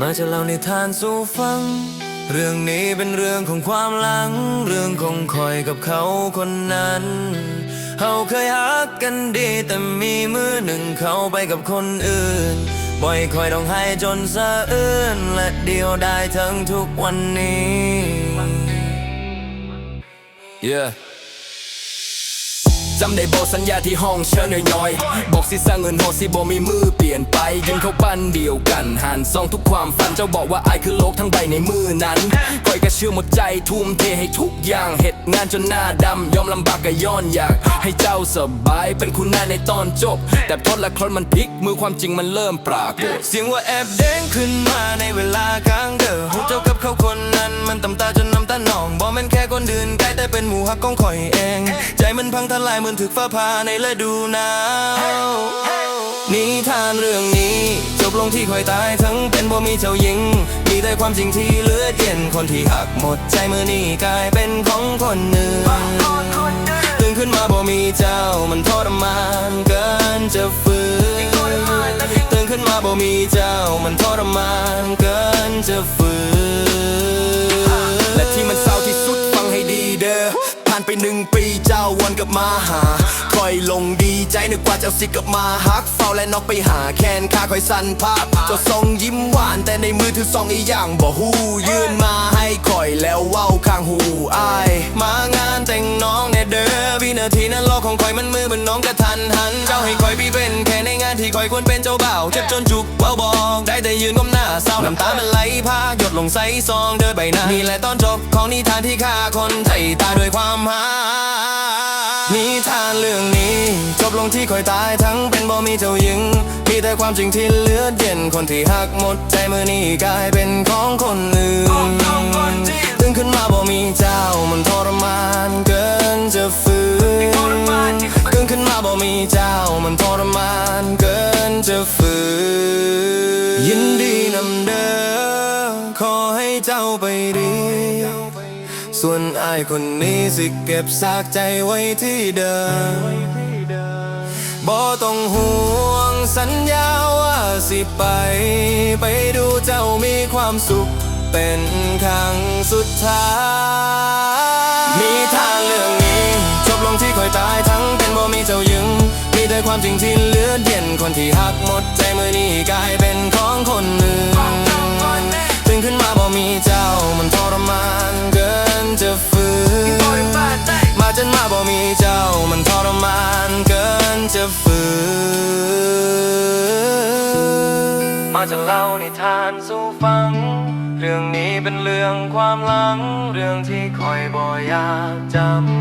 มาจะเล่านิทานสู่ฟัง เรื่องนี้เป็นเรื่องของความหลัง เรื่องของคอยกับเขาคนนั้นเขาเคยฮักกันดีแต่มีมือหนึ่งเขาไปกับคนอื่น บ่อยคอยต้องให้จนสะอื้นและเดียวได้ทั้งทุกวันนี้ Yeah จำได้บอกสัญญาที่ห้องเชิญย่อยๆบอกสิสร้างเงินโหสิบ่มีมือเปลี่ยนไปยืนเข้าปั้นเดียวกันหันซองทุกความฝันเจ้าบอกว่าไอคือโลกทั้งใบในมือนั้นคอยกระเชื่อหมดใจทุ่มเทให้ทุกอย่างเหตุงานจนหน้าดำยอมลำบากก็ย้อนอยาก ให้เจ้าสบายเป็นคุณนายในตอนจบ แต่พอละครมันพลิกมือความจริงมันเริ่มปรากฏเสียงว่าแอบเด้งขึ้นมาในเวลากลางเดือหูเจ้ากับเขาคนนั้นมันตำตาจนน้ำตาหนองบอกมันแค่คนเดื่นใกล้แต่เป็นหมูหักของข่อยเอง พังทลายเหมือนถึกฟ้าผ่าในฤดูหนาวนิทานเรื่องนี้ จบลงที่ข่อยตายทั้งเป็นบ่มีเจ้าหญิง มีแต่ความจริงที่เลือดเย็นคนที่หักหมดใจมือนี้กลายเป็นของคนหนึ่งตื่นขึ้นมาบ่มีเจ้ามันทรมานเกินจะฝืนตื่นขึ้นมาบ่มีเจ้ามันทรมานเกินจะฝืนและที่มันเศร้าที่สุดฟังให้ดีเด้อผ่านไปหนึ่งปีเจ้าวน กับมาหา คอยลงดีใจนึกว่าเจ้าสิกลับมาฮักเฝ้าและนอกไปหาแคนค่าคอยสั่นภาพเจ้าทรงยิ้มหวานแต่ในมือถือซองอีอย่างบ่ฮู้ยื่นมาให้คอยแล้วเว้าข้างหูอายมางานแต่งน้องแน่เด้อวินาทีนั้นโลกของคอยมันมือเป็นน้องกระทันหันเจ้าให้คอยพี่เป็นแค่ในงานที่คอยควรเป็นเจ้าบ่าวเจ็บจนจุกเว้าบอกได้แต่ยืนก้มหน้าเศร้าน้ำตามันไหลพากหยดลงใส่ซองเดินใบหน้านี่แหละตอนจบของนิทานที่ฆ่าคนไทยตาด้วยความหา นิทานเรื่องนี้ จบลงที่คอยตายทั้งเป็นบ่มีเจ้าหญิง มีแต่ความจริงที่เลือดเย็นคนที่หักหมดใจมือนี้กลายเป็นของคนอื่นตื่นขึ้นมาบ่มีเจ้ามันทรมานเกินจะฝืนตื่นขึ้นมาบ่มีเจ้ามันทรมานเกินจะฝืนยินดีนำเด้อขอให้เจ้าไปดี ส่วนอายคนนี้สิเก็บซากใจไว้ที่เดิมบ่ต้องห่วงสัญญาว่าสิไป ไปดูเจ้ามีความสุข เป็นครั้งสุดท้าย มีทางเรื่องนี้จบลงที่คอยตายทั้งเป็นบ่มีเจ้าหญิงมีแต่ความจริงที่เลือดเย็นคนที่หักหมดใจมือนี้กลายเป็นของคนอื่นตื่นขึ้นมาบ่มีเจ้ามันทรมาน จนมาบ่มีเจ้ามันทรมานเกินจะฝืนมาจะเล่านิทานสู่ฟัง เรื่องนี้เป็นเรื่องความหลัง เรื่องที่คอยบ่อยากจำ